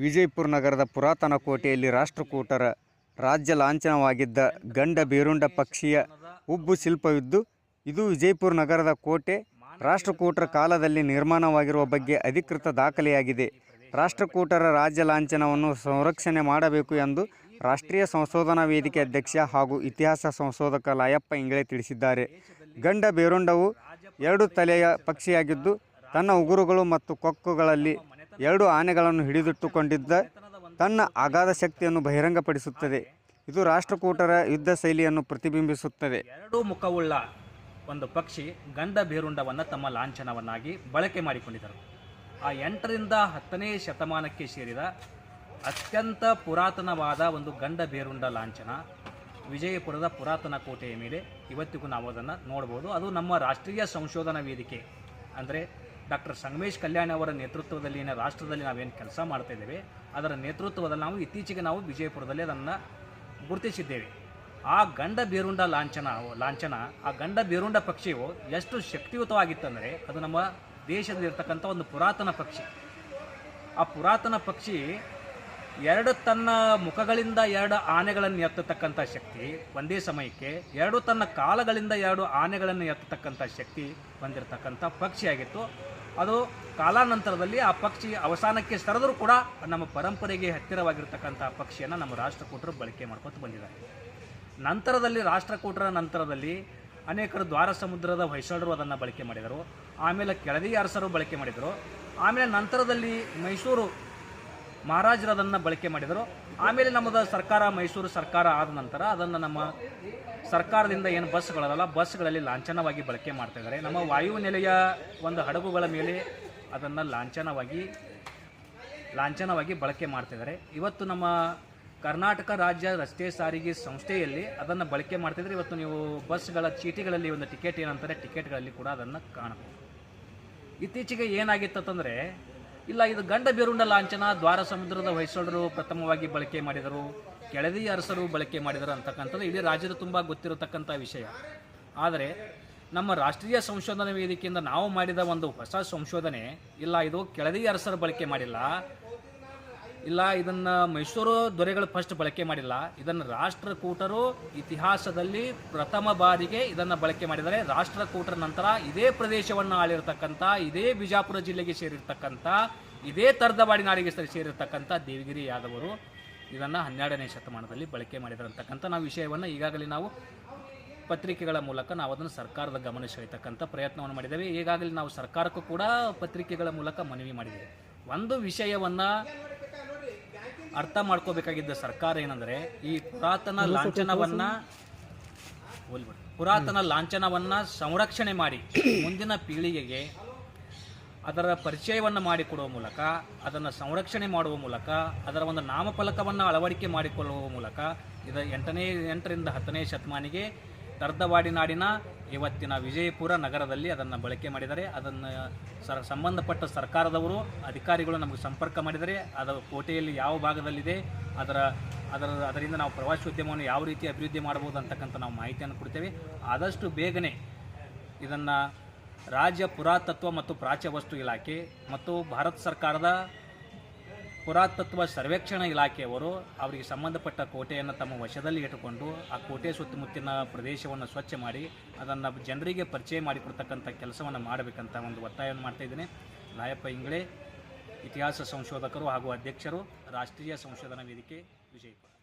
ವಿಜಯಪುರ ನಗರದ ಪುರಾತನ ಕೋಟೆಯಲ್ಲಿ ರಾಷ್ಟ್ರಕೂಟರ ರಾಜ್ಯ ಲಾಂಛನವಾಗಿದ್ದ ಗಂಡ ಬೇರುಂಡ ಪಕ್ಷಿಯ ಉಬ್ಬು ಶಿಲ್ಪವಿದ್ದು, ಇದು ವಿಜಯಪುರ ನಗರದ ಕೋಟೆ ರಾಷ್ಟ್ರಕೂಟರ ಕಾಲದಲ್ಲಿ ನಿರ್ಮಾಣವಾಗಿರುವ ಬಗ್ಗೆ ಅಧಿಕೃತ ದಾಖಲೆಯಾಗಿದೆ. ರಾಷ್ಟ್ರಕೂಟರ ರಾಜ್ಯ ಲಾಂಛನವನ್ನು ಸಂರಕ್ಷಣೆ ಮಾಡಬೇಕು ಎಂದು ರಾಷ್ಟ್ರೀಯ ಸಂಶೋಧನಾ ವೇದಿಕೆ ಅಧ್ಯಕ್ಷ ಹಾಗೂ ಇತಿಹಾಸ ಸಂಶೋಧಕ ಲಾಯಪ್ಪ ಇಂಗಳೆ ತಿಳಿಸಿದ್ದಾರೆ. ಗಂಡ ಬೇರುಂಡವು ಎರಡು ತಲೆಯ ಪಕ್ಷಿಯಾಗಿದ್ದು, ತನ್ನ ಉಗುರುಗಳು ಮತ್ತು ಕೊಕ್ಕುಗಳಲ್ಲಿ ಎರಡು ಆನೆಗಳನ್ನು ಹಿಡಿದಿಟ್ಟುಕೊಂಡಿದ್ದ ತನ್ನ ಅಗಾಧ ಶಕ್ತಿಯನ್ನು ಬಹಿರಂಗಪಡಿಸುತ್ತದೆ. ಇದು ರಾಷ್ಟ್ರಕೂಟರ ಯುದ್ಧ ಶೈಲಿಯನ್ನು ಪ್ರತಿಬಿಂಬಿಸುತ್ತದೆ. ಎರಡು ಮುಖವುಳ್ಳ ಒಂದು ಪಕ್ಷಿ ಗಂಡ ಬೇರುಂಡವನ್ನು ತಮ್ಮ ಲಾಂಛನವನ್ನಾಗಿ ಬಳಕೆ ಮಾಡಿಕೊಂಡಿದ್ದರು. ಆ ಎಂಟರಿಂದ ಹತ್ತನೇ ಶತಮಾನಕ್ಕೆ ಸೇರಿದ ಅತ್ಯಂತ ಪುರಾತನವಾದ ಒಂದು ಗಂಡ ಬೇರುಂಡ ಲಾಂಛನ ವಿಜಯಪುರದ ಪುರಾತನ ಕೋಟೆಯ ಮೇಲೆ ಇವತ್ತಿಗೂ ನಾವು ಅದನ್ನು ನೋಡ್ಬೋದು. ಅದು ನಮ್ಮ ರಾಷ್ಟ್ರೀಯ ಸಂಶೋಧನಾ ವೇದಿಕೆ. ಅಂದರೆ ಡಾಕ್ಟರ್ ಸಂಗಮೇಶ್ ಕಲ್ಯಾಣ್ ಅವರ ನೇತೃತ್ವದಲ್ಲಿ ಏನು ರಾಷ್ಟ್ರದಲ್ಲಿ ನಾವೇನು ಕೆಲಸ ಮಾಡ್ತಾಯಿದ್ದೇವೆ ಅದರ ನೇತೃತ್ವದಲ್ಲಿ ನಾವು ಇತ್ತೀಚೆಗೆ ನಾವು ವಿಜಯಪುರದಲ್ಲಿ ಅದನ್ನು ಗುರುತಿಸಿದ್ದೇವೆ. ಆ ಗಂಡ ಬೇರುಂಡ ಲಾಂಛನ ಲಾಂಛನ, ಆ ಗಂಡ ಬೇರುಂಡ ಪಕ್ಷಿಯು ಎಷ್ಟು ಶಕ್ತಿಯುತವಾಗಿತ್ತಂದರೆ ಅದು ನಮ್ಮ ದೇಶದಲ್ಲಿರ್ತಕ್ಕಂಥ ಒಂದು ಪುರಾತನ ಪಕ್ಷಿ. ಆ ಪುರಾತನ ಪಕ್ಷಿ ಎರಡು ತನ್ನ ಮುಖಗಳಿಂದ ಎರಡು ಆನೆಗಳನ್ನು ಎತ್ತತಕ್ಕಂಥ ಶಕ್ತಿ ಒಂದೇ ಸಮಯಕ್ಕೆ, ಎರಡು ತನ್ನ ಕಾಲಗಳಿಂದ ಎರಡು ಆನೆಗಳನ್ನು ಎತ್ತತಕ್ಕಂಥ ಶಕ್ತಿ ಹೊಂದಿರತಕ್ಕಂಥ ಪಕ್ಷಿಯಾಗಿತ್ತು. ಅದು ಕಾಲಾನಂತರದಲ್ಲಿ ಆ ಪಕ್ಷಿ ಅವಸಾನಕ್ಕೆ ಸರಿದರೂ ಕೂಡ ನಮ್ಮ ಪರಂಪರೆಗೆ ಹತ್ತಿರವಾಗಿರ್ತಕ್ಕಂಥ ಪಕ್ಷಿಯನ್ನು ನಮ್ಮ ರಾಷ್ಟ್ರಕೂಟರು ಬಳಕೆ ಮಾಡ್ಕೊತ ಬಂದಿದ್ದಾರೆ. ನಂತರದಲ್ಲಿ ರಾಷ್ಟ್ರಕೂಟರ ನಂತರದಲ್ಲಿ ಅನೇಕರು ದ್ವಾರ ಸಮುದ್ರದ ಹೊಯ್ಸಳರು ಅದನ್ನು ಬಳಕೆ ಮಾಡಿದರು. ಆಮೇಲೆ ಕೆಳದಿ ಅರಸರು ಬಳಕೆ ಮಾಡಿದರು. ಆಮೇಲೆ ನಂತರದಲ್ಲಿ ಮೈಸೂರು ಮಹಾರಾಜರು ಅದನ್ನು ಬಳಕೆ ಮಾಡಿದರು. ಆಮೇಲೆ ನಮ್ಮದು ಸರ್ಕಾರ, ಮೈಸೂರು ಸರ್ಕಾರ ಆದ ನಂತರ ಅದನ್ನು ನಮ್ಮ ಸರ್ಕಾರದಿಂದ ಏನು ಬಸ್ಗಳದಲ್ಲ ಬಸ್ಗಳಲ್ಲಿ ಲಾಂಛನವಾಗಿ ಬಳಕೆ ಮಾಡ್ತಾ ಇದ್ದಾರೆ. ನಮ್ಮ ವಾಯುನೆಲೆಯ ಒಂದು ಹಡಗುಗಳ ಮೇಲೆ ಅದನ್ನು ಲಾಂಛನವಾಗಿ ಲಾಂಛನವಾಗಿ ಬಳಕೆ ಮಾಡ್ತಿದ್ದಾರೆ ಇವತ್ತು ನಮ್ಮ ಕರ್ನಾಟಕ ರಾಜ್ಯ ರಸ್ತೆ ಸಾರಿಗೆ ಸಂಸ್ಥೆಯಲ್ಲಿ ಅದನ್ನು ಬಳಕೆ ಮಾಡ್ತಿದ್ರೆ ಇವತ್ತು ನೀವು ಬಸ್ಗಳ ಚೀಟಿಗಳಲ್ಲಿ ಒಂದು ಟಿಕೆಟ್ ಏನಂತಾರೆ, ಟಿಕೆಟ್ಗಳಲ್ಲಿ ಕೂಡ ಅದನ್ನು ಕಾಣಬಹುದು. ಇತ್ತೀಚೆಗೆ ಏನಾಗಿತ್ತಂತಂದರೆ ಇಲ್ಲ, ಇದು ಗಂಡ ಬೇರುಂಡ ಲಾಂಛನ ದ್ವಾರ ಸಮುದ್ರದ ಹೊಯ್ಸಳರು ಪ್ರಥಮವಾಗಿ ಬಳಕೆ ಮಾಡಿದರು. ಕೆಳದಿ ಅರಸರು ಬಳಕೆ ಮಾಡಿದರು ಅಂತಕ್ಕಂಥದ್ದು ಇಡೀ ರಾಜ್ಯದ ತುಂಬ ಗೊತ್ತಿರತಕ್ಕಂಥ ವಿಷಯ. ಆದರೆ, ನಮ್ಮ ರಾಷ್ಟ್ರೀಯ ಸಂಶೋಧನಾ ವೇದಿಕೆಯಿಂದ ನಾವು ಮಾಡಿದ ಒಂದು ಹೊಸ ಸಂಶೋಧನೆ, ಇಲ್ಲ, ಇದು ಕೆಳದಿ ಅರಸರು ಬಳಕೆ ಮಾಡಿಲ್ಲ. ಇಲ್ಲ, ಇದನ್ನ ಮೈಸೂರು ದೊರೆಗಳು ಫಸ್ಟ್ ಬಳಕೆ ಮಾಡಿಲ್ಲ. ಇದನ್ನು ರಾಷ್ಟ್ರಕೂಟರು ಇತಿಹಾಸದಲ್ಲಿ ಪ್ರಥಮ ಬಾರಿಗೆ ಇದನ್ನು ಬಳಕೆ ಮಾಡಿದರೆ ರಾಷ್ಟ್ರಕೂಟರ ನಂತರ ಇದೇ ಪ್ರದೇಶವನ್ನು ಆಳಿರ್ತಕ್ಕಂಥ ಇದೇ ಬಿಜಾಪುರ ಜಿಲ್ಲೆಗೆ ಸೇರಿರ್ತಕ್ಕಂಥ ಇದೇ ತರ್ದಬಾಡಿ ನಾಡಿಗೆ ಸೇರಿರ್ತಕ್ಕಂಥ ದೇವಗಿರಿ ಯಾದವರು ಇದನ್ನು ಹನ್ನೆರಡನೇ ಶತಮಾನದಲ್ಲಿ ಬಳಕೆ ಮಾಡಿದರಂತಕ್ಕಂಥ ನಾವು ವಿಷಯವನ್ನು ಈಗಾಗಲೇ ನಾವು ಪತ್ರಿಕೆಗಳ ಮೂಲಕ ನಾವು ಅದನ್ನು ಸರ್ಕಾರದ ಗಮನ ಸೆಳೆಯತಕ್ಕಂಥ ಪ್ರಯತ್ನವನ್ನು ಮಾಡಿದ್ದೇವೆ. ಈಗಾಗಲೇ ನಾವು ಸರ್ಕಾರಕ್ಕೂ ಕೂಡ ಪತ್ರಿಕೆಗಳ ಮೂಲಕ ಮನವಿ ಮಾಡಿದ್ದೇವೆ. ಒಂದು ವಿಷಯವನ್ನು ಅರ್ಥ ಮಾಡ್ಕೋಬೇಕಾಗಿದ್ದ ಸರ್ಕಾರ ಏನಂದರೆ ಈ ಪುರಾತನ ಲಾಂಛನವನ್ನು ಪುರಾತನ ಲಾಂಛನವನ್ನು ಸಂರಕ್ಷಣೆ ಮಾಡಿ ಮುಂದಿನ ಪೀಳಿಗೆಗೆ ಅದರ ಪರಿಚಯವನ್ನು ಮಾಡಿಕೊಡುವ ಮೂಲಕ ಅದನ್ನು ಸಂರಕ್ಷಣೆ ಮಾಡುವ ಮೂಲಕ ಅದರ ಒಂದು ನಾಮಫಲಕವನ್ನು ಅಳವಡಿಕೆ ಮಾಡಿಕೊಳ್ಳುವ ಮೂಲಕ ಇದು ಎಂಟನೇ ಎಂಟರಿಂದ ಹತ್ತನೇ ಶತಮಾನಿಗೆ ತರ್ದವಾಡಿ ನಾಡಿನ ಇವತ್ತಿನ ವಿಜಯಪುರ ನಗರದಲ್ಲಿ ಅದನ್ನು ಬಳಕೆ ಮಾಡಿದ್ದಾರೆ. ಅದನ್ನು ಸರ್, ಸಂಬಂಧಪಟ್ಟ ಸರ್ಕಾರದವರು, ಅಧಿಕಾರಿಗಳು ನಮಗೆ ಸಂಪರ್ಕ ಮಾಡಿದರೆ ಅದರ ಕೋಟೆಯಲ್ಲಿ ಯಾವ ಭಾಗದಲ್ಲಿದೆ, ಅದರ ಅದರ, ಅದರಿಂದ ನಾವು ಪ್ರವಾಸೋದ್ಯಮವನ್ನು ಯಾವ ರೀತಿ ಅಭಿವೃದ್ಧಿ ಮಾಡ್ಬೋದು ಅಂತಕ್ಕಂಥ ನಾವು ಮಾಹಿತಿಯನ್ನು ಕೊಡ್ತೇವೆ. ಆದಷ್ಟು ಬೇಗನೆ ಇದನ್ನು ರಾಜ್ಯ ಪುರಾತತ್ವ ಮತ್ತು ಪ್ರಾಚ್ಯ ವಸ್ತು ಇಲಾಖೆ ಮತ್ತು ಭಾರತ ಸರ್ಕಾರದ ಪುರಾತತ್ವ ಸರ್ವೇಕ್ಷಣಾ ಇಲಾಖೆಯವರು ಅವರಿಗೆ ಸಂಬಂಧಪಟ್ಟ ಕೋಟೆಯನ್ನು ತಮ್ಮ ವಶದಲ್ಲಿ ಇಟ್ಟುಕೊಂಡು ಆ ಕೋಟೆ ಸುತ್ತಮುತ್ತಿನ ಪ್ರದೇಶವನ್ನು ಸ್ವಚ್ಛ ಮಾಡಿ ಅದನ್ನು ಜನರಿಗೆ ಪರಿಚಯ ಮಾಡಿಕೊಡ್ತಕ್ಕಂಥ ಕೆಲಸವನ್ನು ಮಾಡಬೇಕಂತ ಒಂದು ಒತ್ತಾಯವನ್ನು ಮಾಡ್ತಾ ಇದ್ದೇನೆ. ರಾಯಪ್ಪ ಇಂಗ್ಳೆ, ಇತಿಹಾಸ ಸಂಶೋಧಕರು ಹಾಗೂ ಅಧ್ಯಕ್ಷರು, ರಾಷ್ಟ್ರೀಯ ಸಂಶೋಧನಾ ವೇದಿಕೆ ವಿಜಯಪುರ.